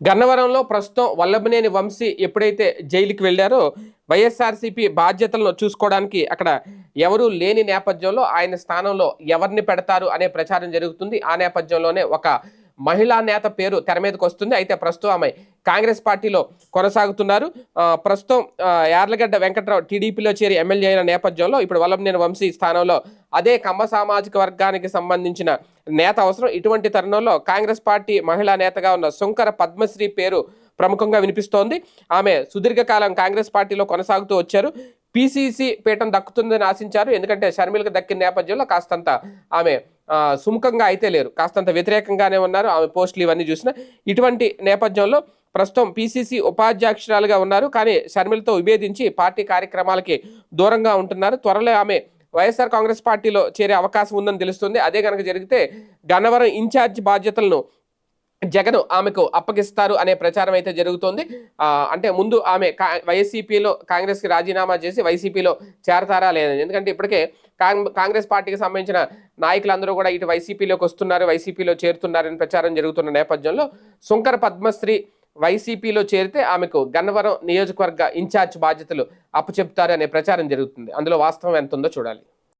గన్నవరంలో ప్రస్తుతం వల్లభనేని వంశీ ఎప్పుడైతే జైలుకి వెళ్ళారో వైఎస్ఆర్సీపీ బాధ్యతలను చూసుకోవడానికి అక్కడ ఎవరూ లేని నేపథ్యంలో ఆయన స్థానంలో ఎవరిని పెడతారు అనే ప్రచారం జరుగుతుంది. ఆ నేపథ్యంలోనే ఒక మహిళా నేత పేరు తెర మీదకి వస్తుంది. అయితే ప్రస్తుతం ఆమె కాంగ్రెస్ పార్టీలో కొనసాగుతున్నారు. ప్రస్తుతం యార్లగడ్డ వెంకట్రావు టీడీపీలో చేరి ఎమ్మెల్యే అయిన నేపథ్యంలో ఇప్పుడు వల్లభనేని వంశీ స్థానంలో అదే కమ్మ సామాజిక వర్గానికి సంబంధించిన నేత అవసరం. ఇటువంటి తరుణంలో కాంగ్రెస్ పార్టీ మహిళా నేతగా ఉన్న శంకర పద్మశ్రీ పేరు ప్రముఖంగా వినిపిస్తోంది. ఆమె సుదీర్ఘకాలం కాంగ్రెస్ పార్టీలో కొనసాగుతూ వచ్చారు. పీసీసీ పీఠం దక్కుతుందని ఆశించారు. ఎందుకంటే షర్మిలకు దక్కిన నేపథ్యంలో కాస్తంత ఆమె సుముఖంగా అయితే లేరు. కాస్తంత వ్యతిరేకంగానే ఉన్నారు. ఆమె పోస్టులు ఇవన్నీ చూసిన ఇటువంటి నేపథ్యంలో ప్రస్తుతం పీసీసీ ఉపాధ్యక్షురాలుగా ఉన్నారు. కానీ షర్మిలతో విభేదించి పార్టీ కార్యక్రమాలకి దూరంగా ఉంటున్నారు. త్వరలో ఆమె వైఎస్ఆర్ కాంగ్రెస్ పార్టీలో చేరే అవకాశం ఉందని తెలుస్తుంది. అదే కనుక జరిగితే గన్నవరం ఇన్ఛార్జ్ బాధ్యతలను జగన్ ఆమెకు అప్పగిస్తారు అనే ప్రచారం అయితే జరుగుతోంది. అంటే ముందు ఆమె కా- వైసీపీలో కాంగ్రెస్కి రాజీనామా చేసి వైసీపీలో చేరతారా లేదని ఎందుకంటే ఇప్పటికే కాంగ్రెస్ పార్టీకి సంబంధించిన నాయకులందరూ కూడా ఇటు వైసీపీలోకి వస్తున్నారు వైసీపీలో చేరుతున్నారని ప్రచారం జరుగుతున్న నేపథ్యంలో శంకర పద్మశ్రీ వైసీపీలో చేరితే ఆమెకు గన్నవరం నియోజకవర్గ ఇన్ఛార్జ్ బాధ్యతలు అప్పచెప్తారు అనే ప్రచారం జరుగుతుంది. అందులో వాస్తవం ఎంత ఉందో చూడాలి.